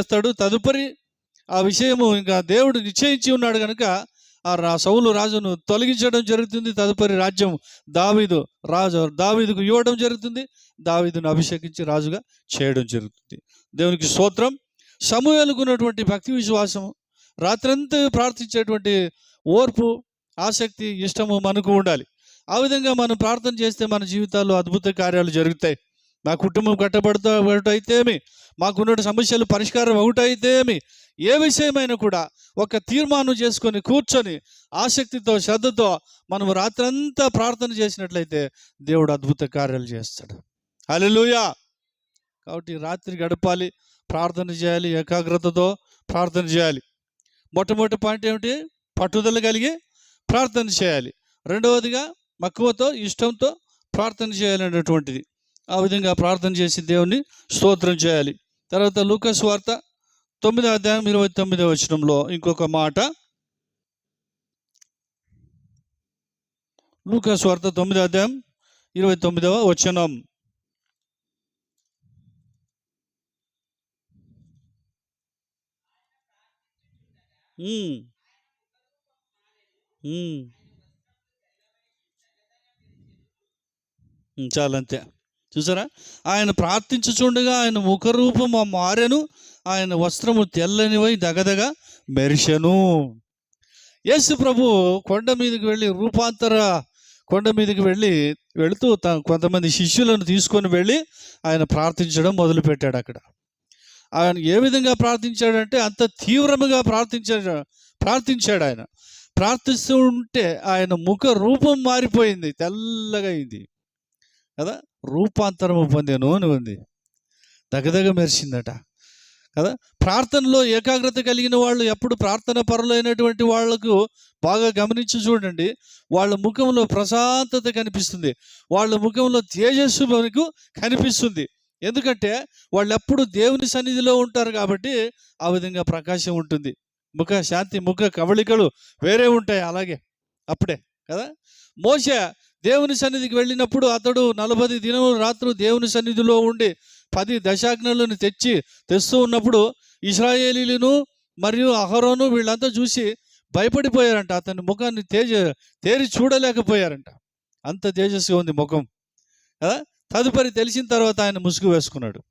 చేస్తాడు. తదుపరి ఆ విషయము ఇంకా దేవుడు నిశ్చయించి ఉన్నాడు కనుక ఆ రా సౌలు రాజును తొలగించడం జరుగుతుంది. తదుపరి రాజ్యం దావీదు రాజు దావీదుకు ఇవ్వడం జరుగుతుంది. దావీదును అభిషేకించి రాజుగా చేయడం జరుగుతుంది. దేవునికి స్తోత్రం. సమూహాలుకున్నటువంటి భక్తి విశ్వాసము రాత్రంతా ప్రార్థించేటువంటి ఓర్పు ఆసక్తి ఇష్టము మనకు ఉండాలి. ఆ విధంగా మనం ప్రార్థన చేస్తే మన జీవితాల్లో అద్భుత కార్యాలు జరుగుతాయి. మా కుటుంబం కట్టబడుతూ ఒకటైతేమి మాకున్న సమస్యలు పరిష్కారం ఒకటైతేమి ఏ విషయమైనా కూడా ఒక తీర్మానం చేసుకొని కూర్చొని ఆసక్తితో శ్రద్ధతో మనం రాత్రంతా ప్రార్థన చేసినట్లయితే దేవుడు అద్భుత కార్యాలు చేస్తాడు. అలెలుయా కాబట్టి రాత్రి గడపాలి ప్రార్థన చేయాలి ఏకాగ్రతతో ప్రార్థన చేయాలి. మొట్టమొదటి పాయింట్ ఏమిటి? పట్టుదల కలిగి ప్రార్థన చేయాలి. రెండవదిగా మక్కువతో ఇష్టంతో ప్రార్థన చేయాలనేటువంటిది ఆ విధంగా ప్రార్థన చేసి దేవుణ్ణి స్తోత్రం చేయాలి. తర్వాత లూకస్ వార్త తొమ్మిదో అధ్యాయం ఇరవై తొమ్మిదో వచనంలో ఇంకొక మాట. లూకస్ వార్త తొమ్మిదో అధ్యాయం ఇరవై తొమ్మిదవ వచనం. చాలంతే. చూసారా? ఆయన ప్రార్థించుచుండగా ఆయన ముఖరూపం మారెను ఆయన వస్త్రము తెల్లనివై దగదగ మెరిసెను. యేసు ప్రభు కొండ మీదకి వెళ్ళి రూపాంతర కొండ మీదకి వెళ్ళి వెళుతూ త- కొంతమంది శిష్యులను తీసుకొని వెళ్ళి ఆయన ప్రార్థించడం మొదలుపెట్టాడు అక్కడ. ఆయన ఏ విధంగా ప్రార్థించాడంటే అంత తీవ్రముగా ప్రార్థించాడు ప్రార్థించాడు ఆయన. ప్రార్థిస్తూ ఉంటే ఆయన ముఖ రూపం మారిపోయింది తెల్లగా అయింది. కదా? రూపాంతరము పొందే అని ఉంది. దగ్గదగ మెరిసిందట. కదా? ప్రార్థనలో ఏకాగ్రత కలిగిన వాళ్ళు ఎప్పుడు ప్రార్థన పరులైనటువంటి వాళ్ళకు బాగా గమనించి చూడండి. వాళ్ళ ముఖంలో ప్రశాంతత కనిపిస్తుంది. వాళ్ళ ముఖంలో తేజస్సు మనకు కనిపిస్తుంది. ఎందుకంటే వాళ్ళు ఎప్పుడు దేవుని సన్నిధిలో ఉంటారు కాబట్టి ఆ విధంగా ప్రకాశం ఉంటుంది. ముఖ శాంతి ముఖ కవళికలు వేరే ఉంటాయి అలాగే. అప్పుడే కదా? మోస దేవుని సన్నిధికి వెళ్ళినప్పుడు అతడు నలభై దినములు రాత్రు దేవుని సన్నిధిలో ఉండి పది దశాజ్ఞలను తెచ్చి తెస్తూ ఉన్నప్పుడు ఇస్రాయేలీలను మరియు అహరోను వీళ్ళంతా చూసి భయపడిపోయారంట. అతని ముఖాన్ని తేజ తేరి చూడలేకపోయారంట. అంత తేజస్సుగా ఉంది ముఖం. కదా తదుపరి తెలిసిన తర్వాత ఆయన ముసుగు వేసుకున్నాడు.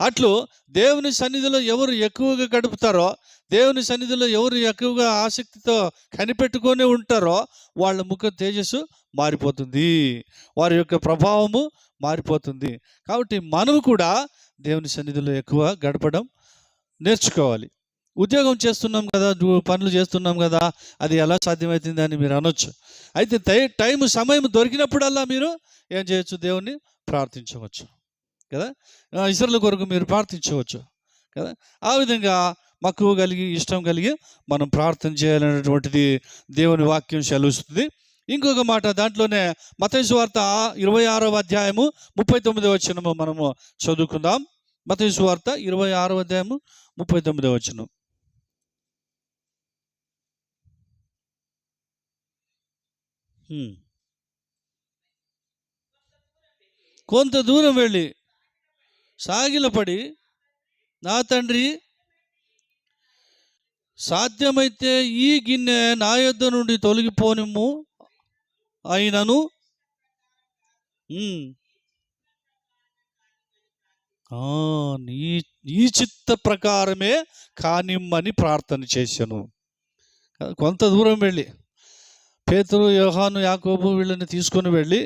అట్లు దేవుని సన్నిధిలో ఎవరు ఎక్కువగా గడుపుతారో దేవుని సన్నిధిలో ఎవరు ఎక్కువగా ఆసక్తితో కనిపెట్టుకొని ఉంటారో వాళ్ళ ముఖ తేజస్సు మారిపోతుంది. వారి యొక్క ప్రభావము మారిపోతుంది. కాబట్టి మనము కూడా దేవుని సన్నిధిలో ఎక్కువ గడపడం నేర్చుకోవాలి. ఉద్యోగం చేస్తున్నాం కదా పనులు చేస్తున్నాం కదా అది ఎలా సాధ్యమవుతుంది అని మీరు అనొచ్చు. అయితే టై- టైం సమయం దొరికినప్పుడల్లా మీరు ఏం చేయొచ్చు? దేవుణ్ణి ప్రార్థించవచ్చు. కదా? ఆ, ఇతరుల కొరకు మీరు ప్రార్థించవచ్చు కదా? ఆ విధంగా మక్కువ కలిగి ఇష్టం కలిగి మనం ప్రార్థన చేయాలనేటువంటిది దేవుని వాక్యం సెలవుస్తుంది. ఇంకొక మాట దాంట్లోనే మతైసు వార్త ఇరవై ఆరవ అధ్యాయము ముప్పై తొమ్మిదవ వచనము మనము చదువుకుందాం. మతైసు వార్త ఇరవై ఆరవ అధ్యాయము ముప్పై తొమ్మిదవ వచనం. కొంత దూరం వెళ్ళి సాగిలపడి నా తండ్రి సాధ్యమైతే ఈ గిన్నె నా యొద్ద నుండి తొలగిపోనిమ్ము అయినను. నీ నీ చిత్త ప్రకారమే కానిమ్మని ప్రార్థన చేశాను. కొంత దూరం వెళ్ళి పేతురు యోహాను యాకోబు వీళ్ళని తీసుకొని వెళ్ళి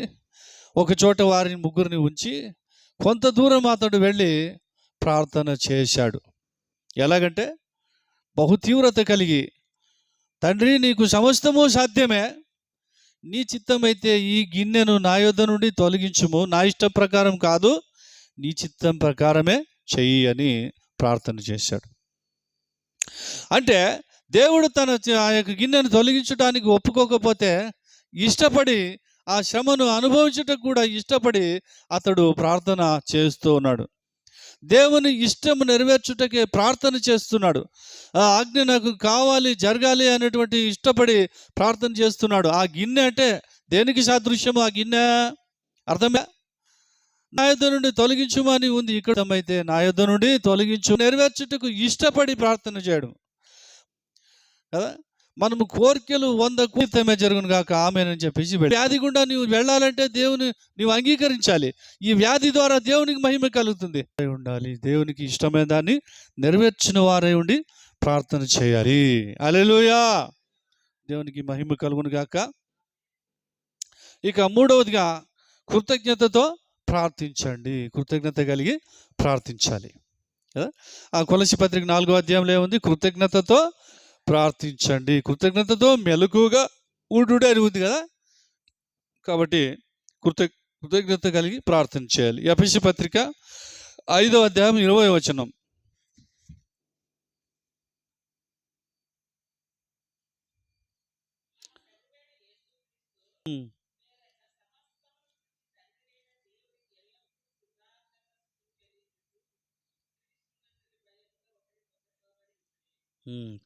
ఒకచోట వారిని ముగ్గురిని ఉంచి కొంత దూరం అతడు వెళ్ళి ప్రార్థన చేశాడు. ఎలాగంటే బహు తీవ్రత కలిగి తండ్రి నీకు సమస్తము సాధ్యమే. నీ చిత్తమైతే ఈ గిన్నెను నా యొద్ద నుండి తొలగించుము. నా ఇష్టం ప్రకారం కాదు నీ చిత్తం ప్రకారమే చెయ్యి అని ప్రార్థన చేశాడు. అంటే దేవుడు తన ఆ యొక్క గిన్నెను తొలగించడానికి ఒప్పుకోకపోతే ఇష్టపడి ఆ శ్రమను అనుభవించటకు కూడా ఇష్టపడి అతడు ప్రార్థన చేస్తూ ఉన్నాడు. దేవుని ఇష్టము నెరవేర్చుటకే ప్రార్థన చేస్తున్నాడు. ఆ ఆజ్ఞ నాకు కావాలి జరగాలి అనేటువంటి ఇష్టపడి ప్రార్థన చేస్తున్నాడు. ఆ గిన్నె అంటే దేనికి సాదృశ్యము ఆ గిన్నె అర్థమే? నా నుండి తొలగించుమని ఉంది. ఇక్కడ అయితే నా నుండి తొలగించు నెరవేర్చుటకు ఇష్టపడి ప్రార్థన చేయడం. కదా? మనము కోరికలు వంద కూర్తమే జరుగును కాక ఆమెనని చెప్పేసి వ్యాధి గుండా నువ్వు వెళ్ళాలంటే దేవుని నీవు అంగీకరించాలి. ఈ వ్యాధి ద్వారా దేవునికి మహిమ కలుగుతుంది. ఉండాలి. దేవునికి ఇష్టమైన దాన్ని నెరవేర్చిన వారై ఉండి ప్రార్థన చేయాలి. అలెలుయా దేవునికి మహిమ కలుగును గాక. ఇక మూడవదిగా కృతజ్ఞతతో ప్రార్థించండి. కృతజ్ఞత కలిగి ప్రార్థించాలి. కదా? ఆ కొలసి పత్రిక నాలుగో అధ్యాయంలో ఏముంది? కృతజ్ఞతతో ప్రార్థించండి. కృతజ్ఞతతో మెలకుగా ఉండు అని ఉంది కదా? కాబట్టి కృత కృతజ్ఞత కలిగి ప్రార్థన చేయాలి. ఎపిసి పత్రిక ఐదో అధ్యాయం ఇరవై వచనం.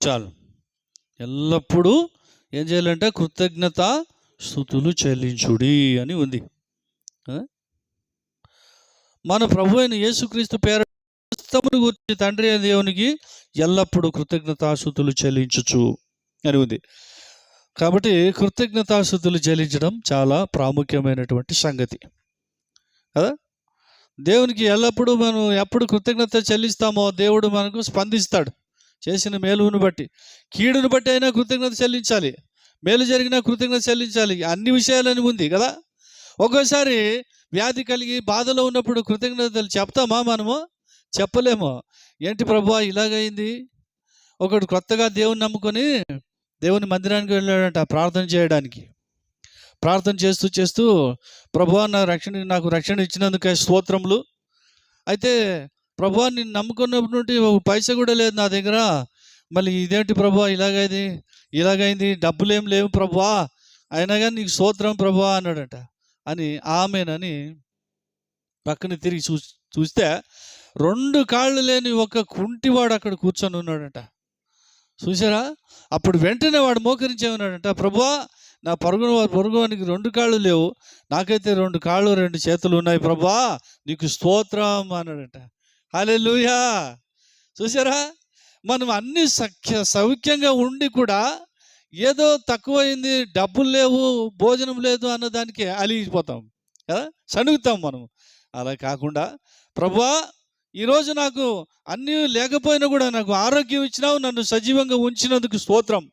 చాలు. ఎల్లప్పుడూ ఏం చేయాలంటే కృతజ్ఞత స్థుతులు చెల్లించుడి అని ఉంది. మన ప్రభు అయిన యేసుక్రీస్తు పేరు హస్తమును గురించి తండ్రి అయిన దేవునికి ఎల్లప్పుడూ కృతజ్ఞతాశుతులు చెల్లించుచు అని ఉంది. కాబట్టి కృతజ్ఞతాశుతులు చెల్లించడం చాలా ప్రాముఖ్యమైనటువంటి సంగతి. కదా? దేవునికి ఎల్లప్పుడూ మనం ఎప్పుడు కృతజ్ఞత చెల్లిస్తామో దేవుడు మనకు స్పందిస్తాడు. చేసిన మేలును బట్టి. కీడును బట్టి అయినా కృతజ్ఞత చెల్లించాలి. మేలు జరిగినా కృతజ్ఞత చెల్లించాలి. అన్ని విషయాలని ఉంది కదా? ఒక్కోసారి వ్యాధి కలిగి బాధలో ఉన్నప్పుడు కృతజ్ఞతలు చెప్తామా మనము? చెప్పలేము. ఏంటి ప్రభా ఇలాగైంది? ఒకడు కొత్తగా దేవుని నమ్ముకొని దేవుని మందిరానికి వెళ్ళాడంట ప్రార్థన చేయడానికి. ప్రార్థన చేస్తూ చేస్తూ ప్రభా నా రక్షణ నాకు రక్షణ ఇచ్చినందుకు స్తోత్రములు. అయితే ప్రభా నేను నమ్ముకున్నప్పటి నుండి ఒక కూడా లేదు నా దగ్గర. మళ్ళీ ఇదేంటి ప్రభా ఇలాగైంది ఇలాగైంది? డబ్బులు లేవు ప్రభా. అయినా కానీ నీకు సూత్రం ప్రభా అన్నాడట. అని ఆమెనని పక్కన తిరిగి చూ చూస్తే రెండు కాళ్ళు లేని ఒక కుంటివాడు అక్కడ కూర్చొని ఉన్నాడట. చూసారా అప్పుడు వెంటనే వాడు మోకరించేమన్నాడంట ప్రభువా నా పరుగున పొరుగువానికి రెండు కాళ్ళు లేవు. నాకైతే రెండు కాళ్ళు రెండు చేతులు ఉన్నాయి ప్రభా. నీకు స్తోత్రం అన్నాడట. అలెలుయా చూసారా మనం అన్ని సఖ్య సౌఖ్యంగా ఉండి కూడా ఏదో తక్కువైంది డబ్బులు లేవు భోజనం లేదు అన్న దానికి అలిగిపోతాం. కదా? సణుగుతాం మనం. అలా కాకుండా ప్రభా ఈరోజు నాకు అన్నీ లేకపోయినా కూడా నాకు ఆరోగ్యం ఇచ్చినావు నన్ను సజీవంగా ఉంచినందుకు స్తోత్రం.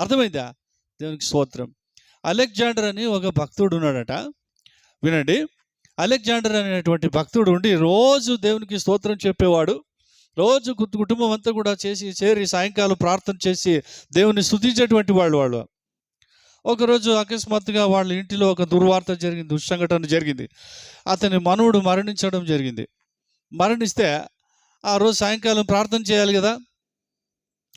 అర్థమైందా? దేవునికి స్తోత్రం. అలెగ్జాండర్ అని ఒక భక్తుడు ఉన్నాడట. వినండి. అలెగ్జాండర్ అనేటువంటి భక్తుడు ఉండి రోజు దేవునికి స్తోత్రం చెప్పేవాడు. రోజు కుటుంబం అంతా కూడా చేసి చేరి సాయంకాలం ప్రార్థన చేసి దేవుని స్థుతించేటువంటి వాళ్ళు వాళ్ళు. ఒకరోజు అకస్మాత్తుగా వాళ్ళ ఇంటిలో ఒక దుర్వార్త జరిగింది దుస్సంఘటన జరిగింది. అతని మనవుడు మరణించడం జరిగింది. మరణిస్తే ఆ రోజు సాయంకాలం ప్రార్థన చేయాలి కదా.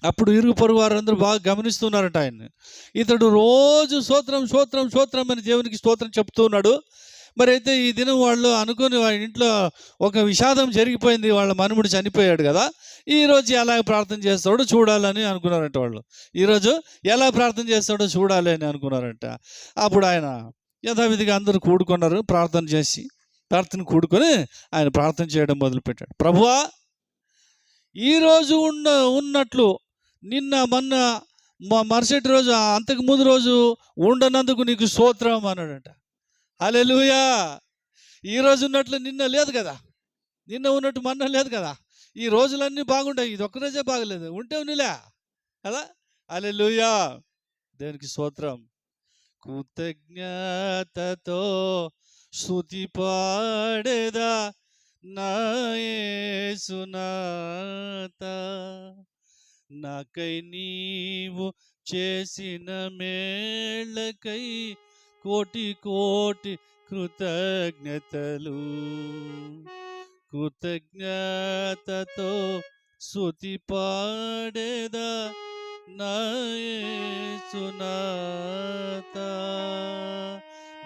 అప్పుడు ఇరుగు పొరుగు వారందరూ బాగా గమనిస్తున్నారట ఆయన్ని. ఇతడు రోజు స్తోత్రం స్తోత్రం స్తోత్రం అని దేవునికి స్తోత్రం చెప్తూ ఉన్నాడు. మరి అయితే ఈ దినం వాళ్ళు అనుకుని వాళ్ళ ఇంట్లో ఒక విషాదం జరిగిపోయింది వాళ్ళ మనుముడు చనిపోయాడు కదా ఈరోజు ఎలా ప్రార్థన చేస్తాడో చూడాలని అనుకున్నారంట వాళ్ళు. ఈరోజు ఎలా ప్రార్థన చేస్తాడో చూడాలి అని అనుకున్నారంట. అప్పుడు ఆయన యథావిధిగా అందరూ కూడుకున్నారు ప్రార్థన చేసి ప్రార్థన కూడుకొని ఆయన ప్రార్థన చేయడం మొదలుపెట్టాడు. ప్రభువా ఈరోజు ఉన్న ఉన్నట్లు నిన్న మొన్న మరుసటి రోజు అంతకు ముందు రోజు ఉండనందుకు నీకు స్తోత్రం అన్నాడంట. అలెలుయా ఈ రోజు ఉన్నట్లు నిన్న లేదు కదా. నిన్న ఉన్నట్టు మొన్న లేదు కదా. ఈ రోజులన్నీ బాగుంటాయి. ఇది ఒక్కరోజే బాగలేదు. ఉంటే ఉన్నలే కదా? అలెలుయా దేవునికి స్తోత్రం. కృతజ్ఞతతో స్తుతి పాడేదా నాయసునాత నాకై నీవు చేసిన మేళ్ళకై కోటి కోటి కృతజ్ఞతలు. కృతజ్ఞతతో స్తుతి పాడేదా నాయసునాత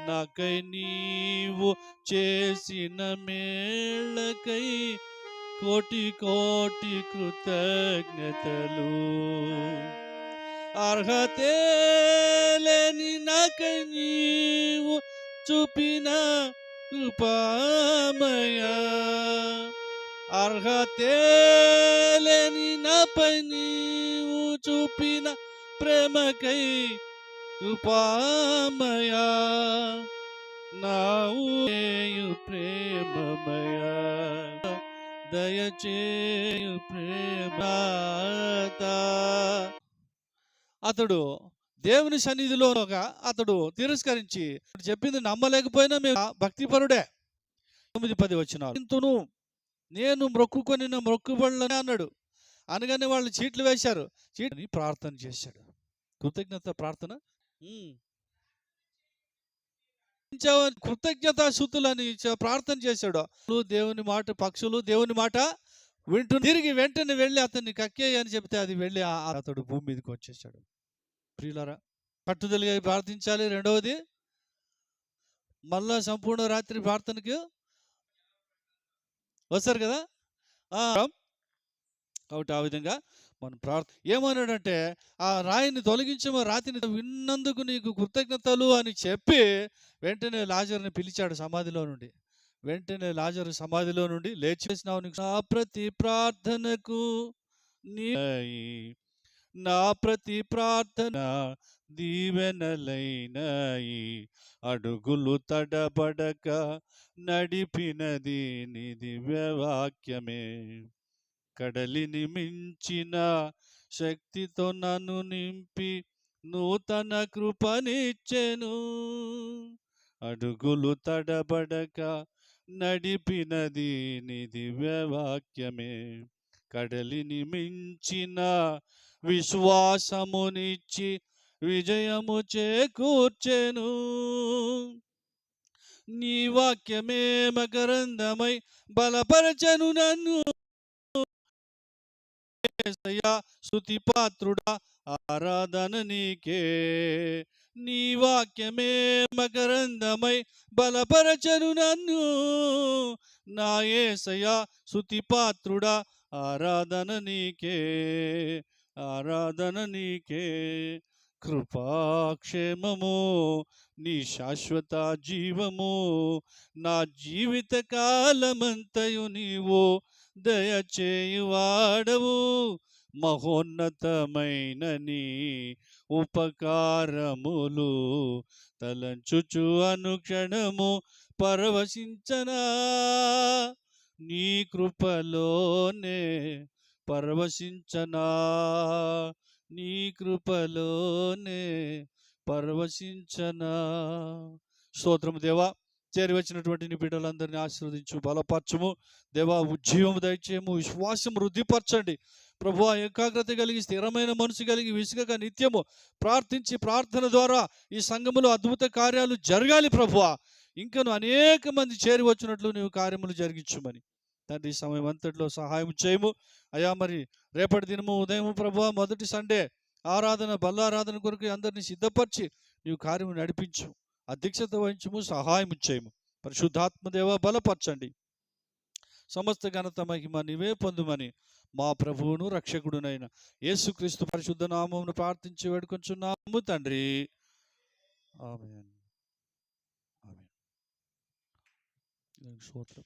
నాకై నీవు చేసిన మేళ్ళకై కోటి కోటి కృతజ్ఞతలు. అర్హతే లేని నాకై నీవు చూపిన కృపామయ. అర్హతే లేని నాపై నీవు చూపిన ప్రేమకై కృపామయ. నావు ప్రేమమయ. దయచేయు ప్రేమాత అతడు దేవుని సన్నిధిలో ఒక అతడు తిరస్కరించి చెప్పింది నమ్మలేకపోయినా మేము భక్తిపరుడే. తొమ్మిది పది వచ్చిన ఇంతును నేను మొక్కుకొని మొక్కుబడులని అన్నాడు. అనగానే వాళ్ళు చీట్లు వేశారు. చీట్ని ప్రార్థన చేశాడు. కృతజ్ఞత ప్రార్థన. కృతజ్ఞత ఇంచా- కృతజ్ఞతా ప్రార్థన చేశాడు. దేవుని మాట పక్షులు దేవుని మాట వింటూ తిరిగి వెంటనే వెళ్ళి అతన్ని కక్కేయి అని చెప్తే అది వెళ్ళి ఆ- అతడు భూమి మీదకి వచ్చేసాడు ప్రియులరా పట్టుదలగా ప్రార్థించాలి. రెండవది మళ్ళా సంపూర్ణ రాత్రి ప్రార్థనకు వస్తారు కదా? ఆ, కాబట్టి ఆ విధంగా మనం ప్రార్థ ఏమన్నాడంటే ఆ రాయిని తొలగించము రాతిని విన్నందుకు నీకు కృతజ్ఞతలు అని చెప్పి వెంటనే లాజర్ని పిలిచాడు సమాధిలో నుండి. వెంటనే లాజరు సమాధిలో నుండి లేచేసినావు నీకు ప్రతి ప్రార్థనకు నీ నా ప్రతి ప్రార్థన దీవెనలైనయి అడుగులు తడబడక నడిపినది నీ దివ్యవాక్యమే కడలిని మించిన శక్తితో నన్ను నింపి నూతన కృపనిచ్చెను. అడుగులు తడబడక నడిపినది నీ దివ్యవాక్యమే కడలిని మించిన విశ్వాసమునిచ్చి విజయము చేకూర్చెను. నీ వాక్యమే మకరందమై బలపరచను నన్ను. యేసయ్యా పాత్రుడా ఆరాధన నీకే. నీ వాక్యమే మకరందమై బలపరచను నన్ను. నా యేసయ్యా స్తుతి పాత్రుడా ఆరాధన నీకే. ఆరాధన నీకే కృపాక్షేమము నీ శాశ్వత జీవము నా జీవిత కాలమంతయు నీవు దయచేయువాడవు. మహోన్నతమైన నీ ఉపకారములు తలంచుచు అనుక్షణము పరవశించనా. నీ కృపలోనే పరవశించనా? నీ కృపలోనే పరవశించనా? స్తోత్రము దేవా చేరి వచ్చినటువంటి నీ బిడ్డలందరినీ ఆశీర్వదించు బలపరచము. దేవా ఉజ్జీవము దయచేయము విశ్వాసం వృద్ధిపరచండి. ప్రభు ఏకాగ్రత కలిగి స్థిరమైన మనసు కలిగి విసుగక నిత్యము ప్రార్థించి ప్రార్థన ద్వారా ఈ సంఘములో అద్భుత కార్యాలు జరగాలి ప్రభువ. ఇంకను అనేక మంది చేరి వచ్చినట్లు నీవు కార్యములు జరిగించుమని. తండ్రి సమయం అంతట్లో సహాయం చేయము. అయా మరి రేపటి దినము ఉదయం ప్రభు మొదటి సండే ఆరాధన బల్లారాధన కొరకు అందరినీ సిద్ధపరిచి నీవు కార్యము నడిపించు. అధ్యక్షత వహించము సహాయం చేయము. పరిశుద్ధాత్మదేవ బలపరచండి. సమస్త ఘనత మహిమ నీవే పొందుమని మా ప్రభువును రక్షకుడునైన యేసుక్రీస్తు పరిశుద్ధ నామమును ప్రార్థించి వేడుకొంచున్నాము తండ్రి. ఆమె ఆమేన్. స్తోత్రం.